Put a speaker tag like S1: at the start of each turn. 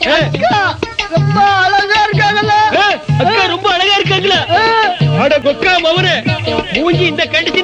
S1: ரொம்ப அழகா இருக்காங்கல்ல.
S2: அக்கா ரொம்ப அழகா இருக்காங்களா? அட கொக்கா மவனே மூஞ்சி இந்த கண்டிச்சு